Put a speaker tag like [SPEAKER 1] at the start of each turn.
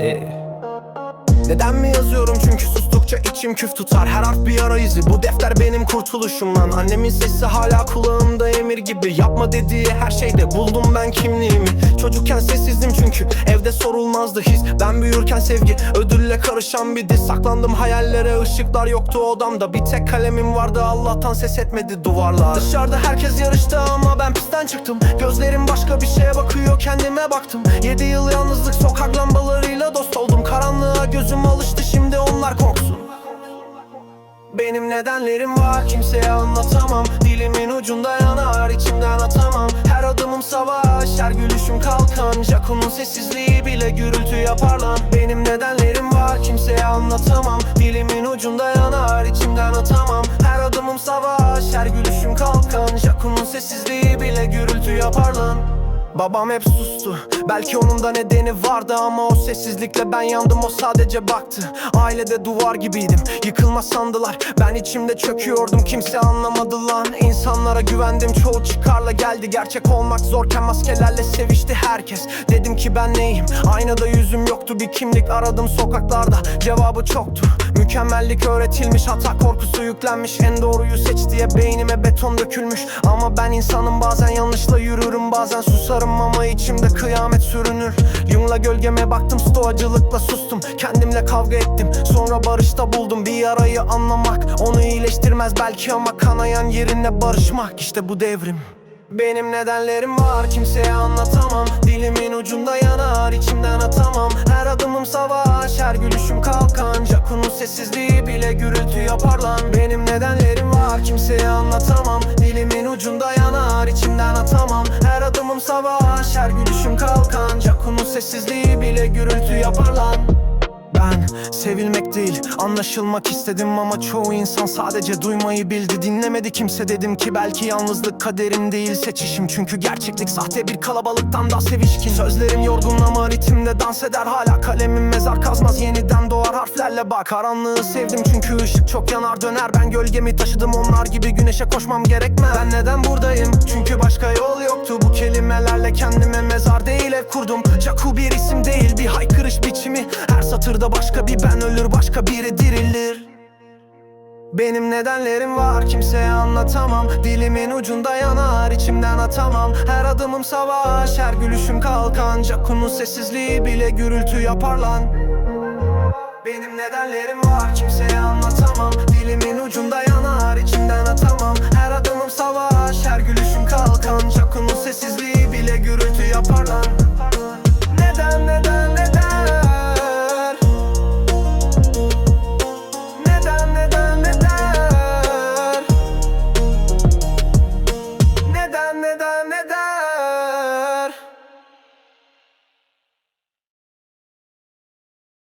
[SPEAKER 1] Ee, neden mi yazıyorum? Çünkü sustukça içim küf tutar. Her harf bir yara izi bu defter benim kurtuluşum lan. Annemin sesi hala kulağımda emir gibi. Yapma dediği her şeyde buldum ben kimliğimi. Çocukken sessizdim çünkü. Evde sorulmazdı his. Ben büyürken sevgi. Ödülle karışan bir diz. Saklandım hayallere. Işıklar yoktu odamda. Bir tek kalemim vardı. Allah'tan ses etmedi duvarlar. Dışarıda herkes yarıştı ama ben pistten çıktım. Gözlerim başka bir şeye bakıyor. Kendime baktım. Yedi yıl yalnızlık sokak nedenlerim var kimseye anlatamam. Dilimin ucunda yanar içimden atamam. Her adımım savaş her gülüşüm kalkan. Jaco'nun sessizliği bile gürültü yapar lan Benim nedenlerim var kimseye anlatamam. Dilimin ucunda yanar içimden atamam. Her adımım savaş her gülüşüm kalkan. Jaco'nun sessizliği bile gürültü yapar lan Babam hep sustu. Belki onun da nedeni vardı ama o sessizlikle ben yandım o sadece baktı. Ailede duvar gibiydim yıkılmaz sandılar. Ben içimde çöküyordum kimse anlamadı lan. İnsanlara güvendim çoğu çıkarla geldi. Gerçek olmak zorken maskelerle sevişti herkes. Dedim ki ben neyim? Aynada yüzüm yoktu Bir kimlik aradım sokaklarda. Cevabı çoktu Mükemmellik öğretilmiş hata korkusu yüklenmiş. En doğruyu seç diye beynime beton dökülmüş. Ama ben insanım bazen yanlışla yürürüm Bazen susarım ama içimde kıyamet sürünür. Jung'la gölgeme baktım stoacılıkla sustum. Kendimle kavga ettim sonra barışta buldum. Bir yarayı anlamak onu iyileştirmez belki ama Kanayan yerine barışmak. İşte bu devrim. Benim nedenlerim var kimseye anlatamam. Dilimin ucunda yanar içimden atamam. Her adımım savaş her gülüşüm kalkan Jaco'nun sessizliği bile gürültü yapar lan. Benim nedenlerim var kimseye anlatamam. Dilimin ucunda yanar içimden atamam. Her adımım savaş her gülüşüm kalkan. Jaco'nun sessizliği bile gürültü yapar lan ben. Sevilmek değil anlaşılmak istedim ama çoğu insan sadece duymayı bildi. Dinlemedi kimse dedim ki belki yalnızlık kaderim değil seçişim. Çünkü gerçeklik sahte bir kalabalıktan daha sevişkin. Sözlerim yorgun ama ritimde dans eder hala Kalemim mezar kazmaz. Yeniden doğar harflerle bak. Karanlığı sevdim çünkü ışık çok yanar döner. Ben gölgemi taşıdım onlar gibi güneşe koşmam gerekmez. Ben neden buradayım? Çünkü başka yol yoktu. Bu kelimelerle kendime mezar değil ev kurdum. Jaku bir isim değil bir haykırış biçimi satırda başka bir ben ölür başka biri dirilir. Benim nedenlerim var kimseye anlatamam. Dilimin ucunda yanar içimden atamam. Her adımım savaş her gülüşüm kalkan. Jaco'nun sessizliği bile gürültü yapar lan Benim nedenlerim var kimseye anlatamam. Dilimin ucunda yanar